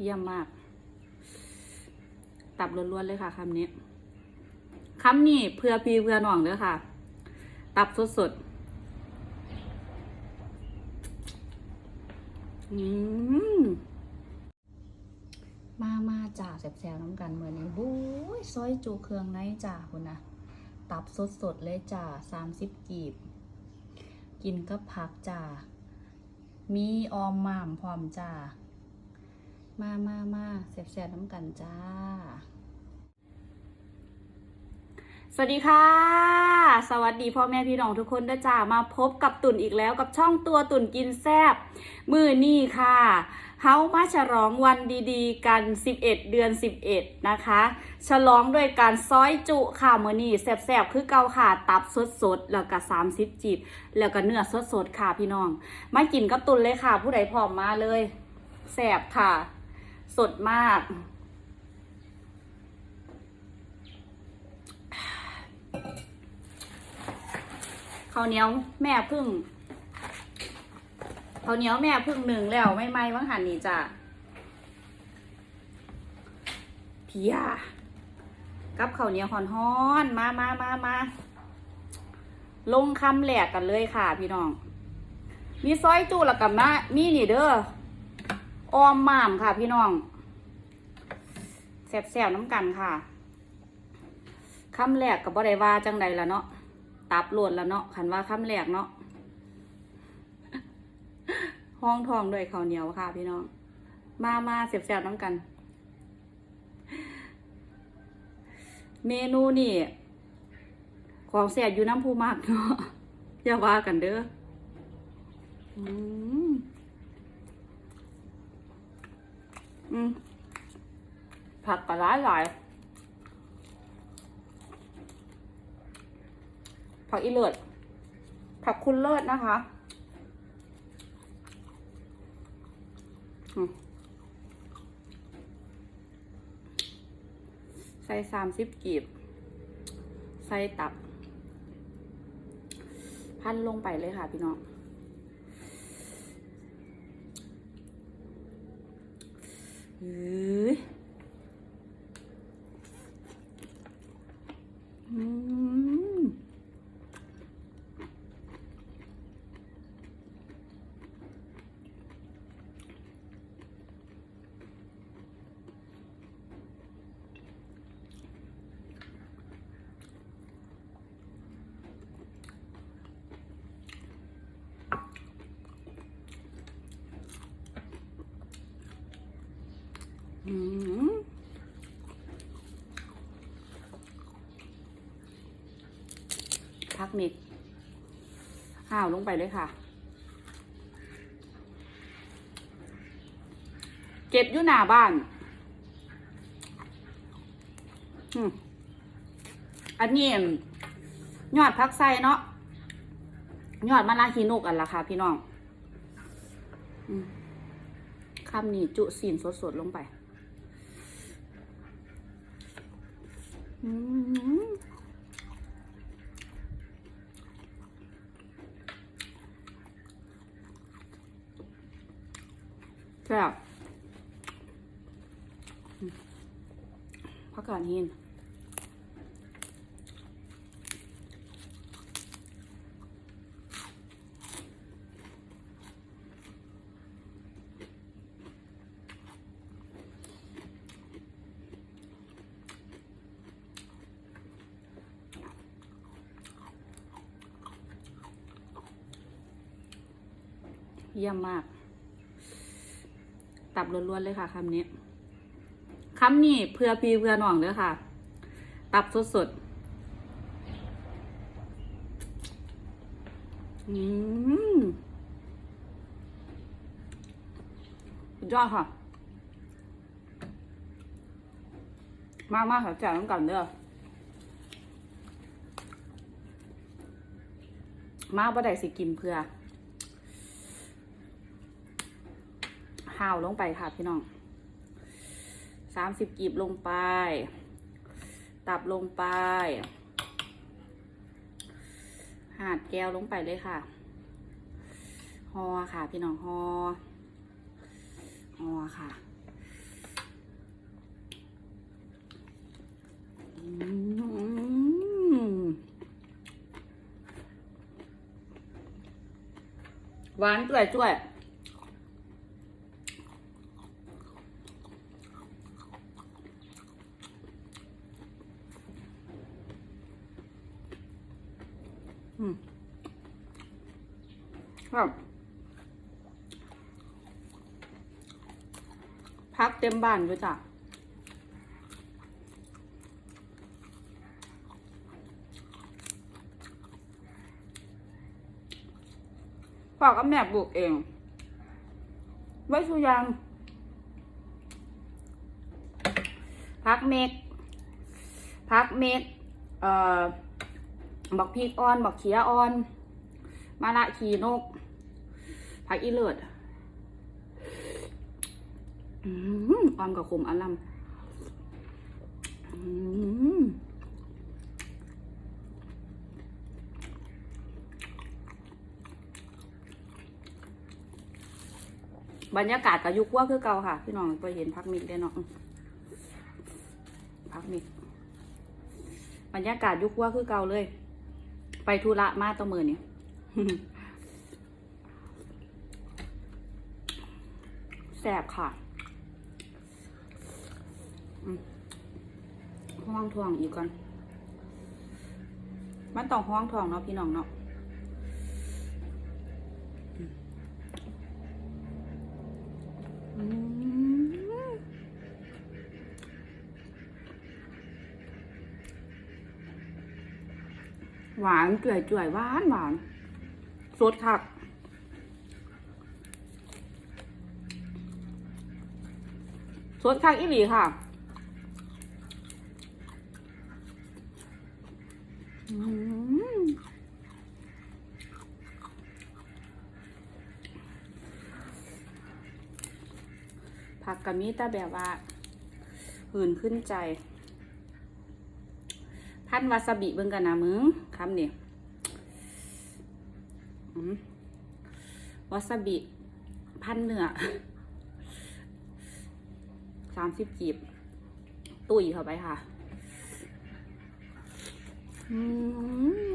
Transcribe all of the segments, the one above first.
เยี่ยมมาก ตับล้วนๆเลยค่ะคำนี้คำนี้เพื่อพี่เพื่อน้องเด้อค่ะ ตับสดๆอืมมามาจ่าแซวๆน้ำกันเหมือนี้บู๊ยซอยจูเครื่องในจ่าคุณนะตับสดๆเลยจ่าสามสิบกีบ กินกับผักจ่ามีออมหม่ามพร้อมจ้า มามามาแซ่บน้ำกันจ้า สวัสดีค่ะ สวัสดีพ่อแม่พี่น้องทุกคนด้วยจ้า มาพบกับตุ่นอีกแล้วกับช่องตัวตุ่นกินแซบมือนี่ค่ะเฮามาฉลองวันดีๆ กัน 11 เดือน 11 นะคะ ฉลองด้วยการซ้อยจุค่ะมือนี่แซบๆ คือเกาค่ะ ตับสดๆ แล้วก็30จีบแล้วก็เนื้อสดๆ ค่ะพี่น้อง มากินกับตุนเลยค่ะ ผู้ใดพร้อมมาเลยแซบค่ะ สดมาก ข้าวเหนียวแม่พึ่งข้าวเหนียวแม่พึ่งหนึ่งแล้วไม่ไหม้บ้างหันนี่จ้ะเพียกับข้าวเหนียวหอนฮอนมามามามาลงคำแหลกกันเลยค่ะพี่น้อง มีซอยจูแล้วกับมามีนี่เด้อ ออมหม่ามค่ะ พี่น้องแซ่บๆน้ำกันค่ะคำแรกกับบ่ได้ว่าจังใดละเนาะตับหลวนล้วเนาะขันว่าคำแรกเนาะห้องทองด้วยข้าวเหนียวค่ะ พี่น้อง มามาเสียบแสบๆน้ำกัน เมนูนี่ ของแสบอยู่น้ำพูมากเนาะอย่าว่ากันเด้อ อืมผักกระร้ายหลายผักอีเลิศผักคุณเลิศนะคะใส่สามสิบกีบ ใส่ตับ พันลงไปเลยค่ะพี่น้อง เฮ้ยอืม อืม พักนิดห้าวลงไปเลยค่ะ เก็บอยู่หน้าบ้าน อันนี้ยอดพักไส้เนาะยอดมะนาฮีนุกอันละค่ะ พี่น้องอืมคำนี้จุสีนสดๆลงไป อืม แซ่บอืมผักกาดหินเยี่ยมมาก ตับล้วนๆเลยค่ะคำนี้คำนี้เพื่อพี่เพื่อน้องเด้อค่ะ ตับสดๆอืมยอดค่ะ มากมากค่ะจ่วน้ำกันเด้อมาบ่ได้สิกินเพื่อ ห้าวลงไปค่ะพี่น้องสามสิบกีบลงไป ตับลงไป หาดแก้วลงไปเลยค่ะฮอค่ะ พี่น้องฮอฮอค่ะหวานจ่วยจ่วย ครับพักเต็มบ้านด้วยจ้ะพ่อกับแม่ปลูกเอง ไว้ชูยังพักเมกพักเมกเอ่อ บักพริกอ่อนบักเขียอ่อนมะละขีนกพักอีเลิศอืมออมกับขมอันลำอืมบรรยากาศกับยุคว่าคือเก่าค่ะ พี่น้องไปเห็นพักมิกได้เนาะพักมิกบรรยากาศยุคว่าคือเก่าเลย ไปธุระมากตัวมือนี่แสบค่ะห้องทองอีกก่อน มันต้องห้องทองเนาะพี่น้องเนาะ อืม หวานเกลือจ่วยหวานหวานสดคักสดคักอีหลีค่ะผักกะมีแต่แบบว่าหื่นขึ้นใจ พันวาซาบิเบิ่งกันนะมึงคำนี่ยวาซาบิพันเนื้อสามสิบกีบ ตุยเข้าไปค่ะ อืม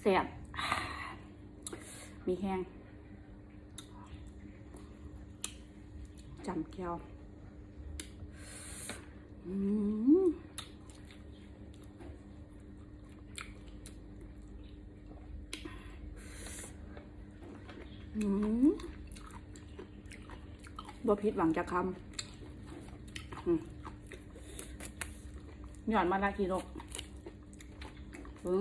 แสบมีแห้งจำแก้วอืมบ่ผิดหวังจะคำหย่อนมาลากีนกถึง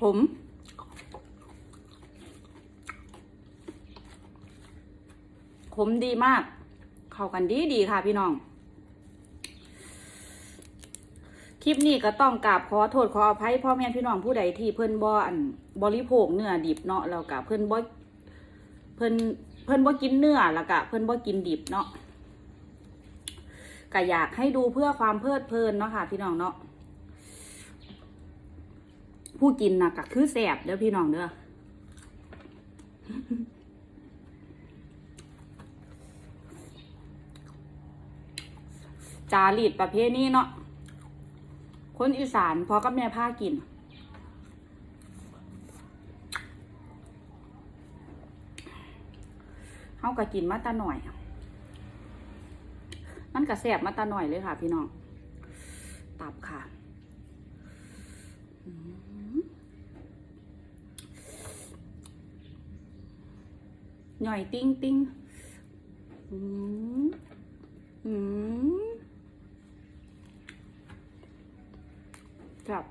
ขม ขมดีมาก เข้ากันดีดีค่ะพี่น้อง คลิปนี้ก็ต้องกราบขอโทษขออภัยพ่อแม่พี่น้องผู้ใดที่เพิ่นบ่อันบริโภคเนื้อดิบเนาะแล้วก็เพิ่นบ่เพิ่นเพิ่นบ่กินเนื้อแล้วก็เพิ่นบ่กินดิบเนาะก็อยากให้ดูเพื่อความเพลิดเพลินเนาะค่ะพี่น้องเนาะ ผู้กินนะก็คือแสบเด้อพี่น้องเด้อจารีตประเภทนี้เนาะคนอีสานพอกับแม่ผ้ากินเฮาก็กินมาตาหน่อย มันก็แสบมาตาหน่อยเลยค่ะพี่น้อง ตับค่ะ หน่อยติ้งติ้งอืมอืมครับ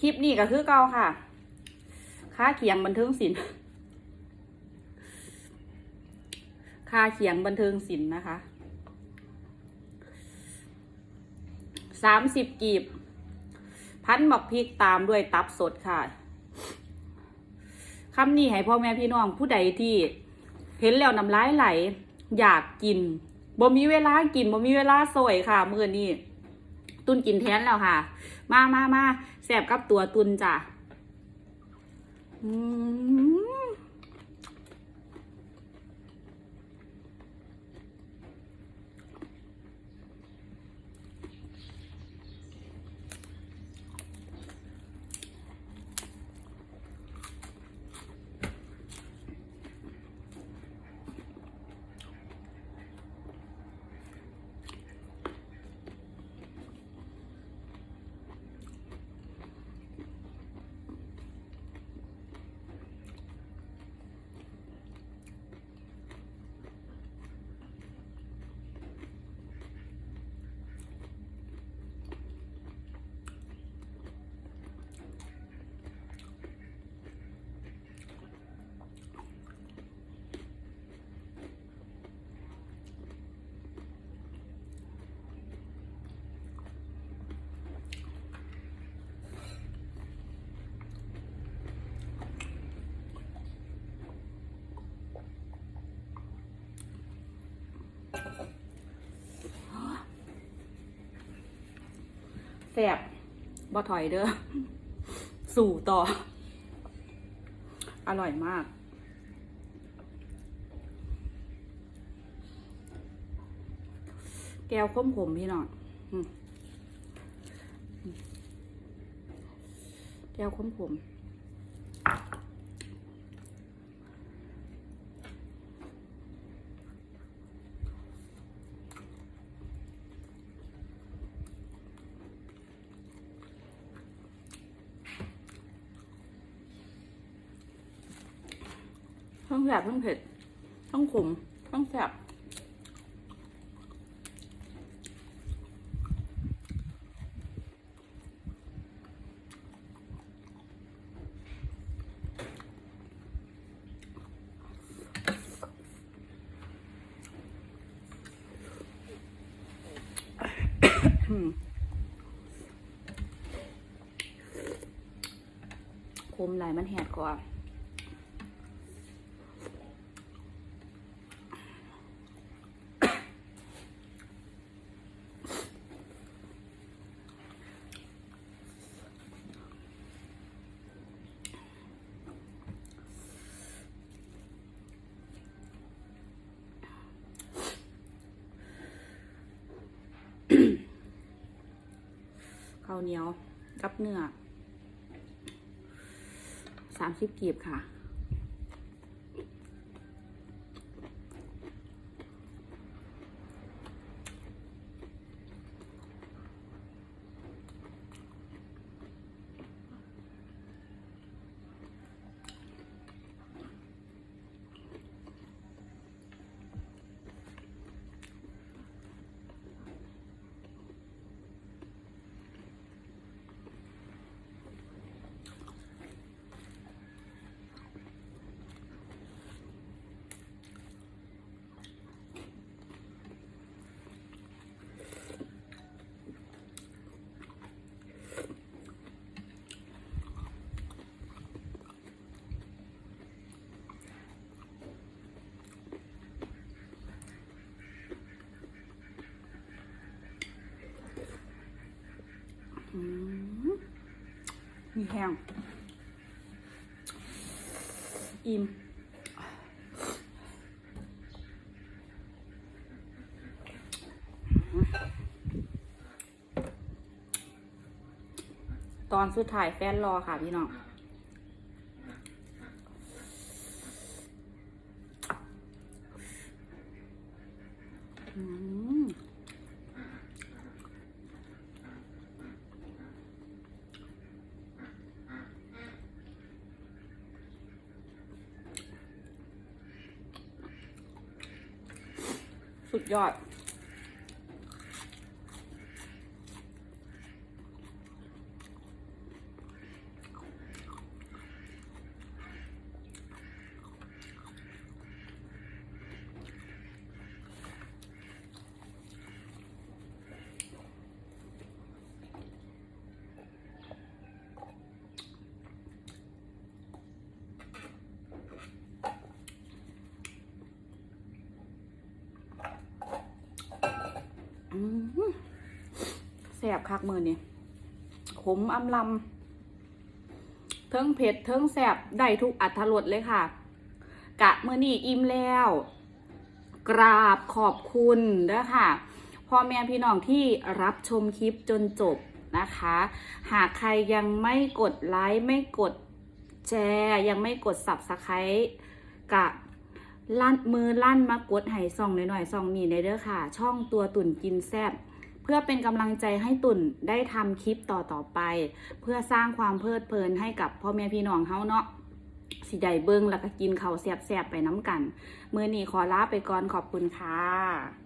คลิปนี้ก็คือเก่าค่ะค่าเขียงบันเทิงศิลป์ ค่าเขียงบันเทิงศิลป์นะคะสามสิบกีบ พันหมักพริกตามด้วยตับสดค่ะคำนี้ให้พ่อแม่พี่น้องผู้ใดที่เห็นแล้วน้ำลายไหล อยากกินบ่มีเวลากินบ่มีเวลาสวยค่ะมื้อนี้ตุนกินแทนแล้วค่ะ มามามาแสบกับตัวตุนจ้ะอืมแส บบ่ถอยเด้อ สู่ต่อ อร่อยมาก แก้วข้มขมพี่น้องแก้วข้มขม แสบทั้งเผ็ดทั้งขมทั้งแสบคมไหลมันแหดกว่า ข้าวเหนียวกับเนื้อสามสิบกีบค่ะ อืม มีแห้งอิ่มตอนสุดท้ายแฟนรอค่ะพี่น้องอืม สุดยอด อืม แสบคักมือนี่ขมอำลำเทิงเผ็ดเทิงแสบได้ทุกอัตรสเลยค่ะ กะมือนี่อิ่มแล้ว กราบขอบคุณเด้อค่ะพ่อแม่พี่น้องที่รับชมคลิปจนจบนะคะ หากใครยังไม่กดไลค์ไม่กดแชร์ยังไม่กด subscribe กะลั่นมือลั่นมากดไห้ซองหน่อยๆซองนี้ได้เด้อค่ะ ช่องตัวตุ่นกินแซบ พื่อเป็นกำลังใจให้ตุ่นได้ทำคลิปต่อๆไป เพื่อสร้างความเพลิดเพลินให้กับพ่อแม่พี่น้องเฮาเนาะสิได้เบิ้งแล้วก็กินข้าวแซ่บๆไปน้ำกัน มือนี้ขอลาไปก่อนขอบคุณค่ะ